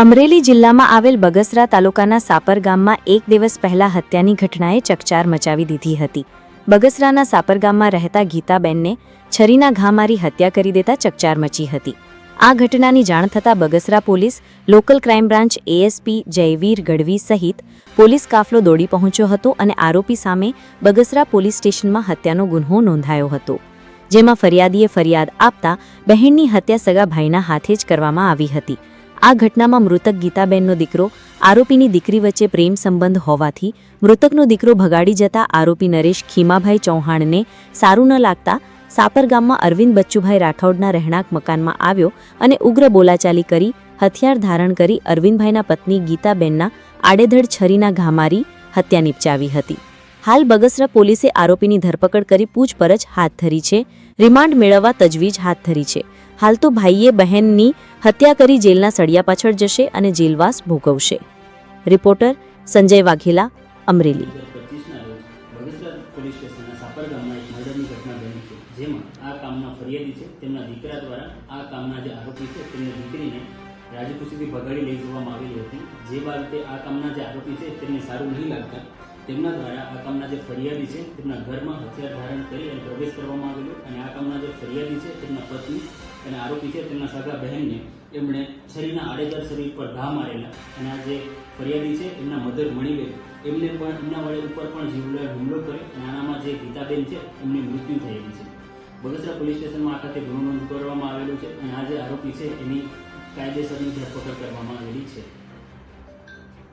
અમરેલી જિલ્લામાં આવેલ બગસરા તાલુકાના સાપર ગામમાં એક દિવસ પહેલા હત્યાની ઘટનાએ ચકચાર મચાવી દીધી હતી. બગસરાના સાપર ગામમાં રહેતા ગીતાબેનને છરીના ઘા મારી હત્યા કરી દેતા ચકચાર મચી હતી. આ ઘટનાની જાણ થતાં Bagasara police, local crime branch ASP Jayveer Gadhvi સહિત પોલીસ કાફલો દોડી પહોંચ્યો હતો અને આરોપી સામે બગસરા પોલીસ સ્ટેશનમાં હત્યાનો ગુન્હો નોંધાયો હતો. જેમાં ફરિયાદીએ ફરિયાદ આપતા બહેનની હત્યા સગા ભાઈના હાથે જ કરવામાં આવી હતી. આ ઘટનામાં મૃતક ગીતાબેનનો દીકરો, આરોપીની દીકરી વચ્ચે પ્રેમ સંબંધ હોવાથી મૃતકનો દીકરો ભગાડી જતા આરોપી નરેશ ખીમાભાઈ ચૌહાણને સારું ન લાગતા સાપર ગામમાં અરવિંદ બચ્ચુભાઈ રાઠોડના રહેણાંક મકાનમાં આવ્યો અને ઉગ્ર બોલાચાલી કરી, હથિયાર ધારણ કરી અરવિંદભાઈના પત્ની ગીતાબેનના આડેધડ છરીના ઘા મારી હત્યા નિપજાવી હતી. હાલ બગસરા પોલીસે આરોપીની ધરપકડ કરી પૂછપરછ હાથ ધરી છે. રિમાન્ડ મેળવવા તજવીજ હાથ ધરી છે. હાલ તો ભાઈએ બહેનની હત્યા કરી જેલના સળિયા પાછળ જશે અને જેલવાસ ભોગવશે. રિપોર્ટર સંજય વાઘેલા, અમરેલી. જેમાં ભગાડી લઈ જવામાં આવેલી હતી. જે બાબતે આ કામના જે આરોપી છે, તેમને સારું નહીં લાગતા તેમના દ્વારા આ કામના જે ફરિયાદી છે, તેમના ઘરમાં હથિયાર ધારણ કરી અને પ્રવેશ કરવામાં આવેલો અને આ કામના જે ફરિયાદી છે, તેમના પત્ની અને આરોપી છે, તેમના સગા બહેનને એમણે છરીના આડેદાર શરીર પર ઘા મારેલા અને આ જે ફરિયાદી છે, એમના મધર મણીબેન, એમને પણ એમના વડે ઉપર પણ જીવલેણ હુમલો કર્યો અને આનામાં જે ગીતાબેન છે, એમની મૃત્યુ થયેલી છે. બગસરા પોલીસ સ્ટેશનમાં આ ખાતે ગુનો નોંધ કરવામાં આવેલો છે અને આ જે આરોપી છે, એની કાયદેસરની ધરપકડ કરવામાં આવેલી છે.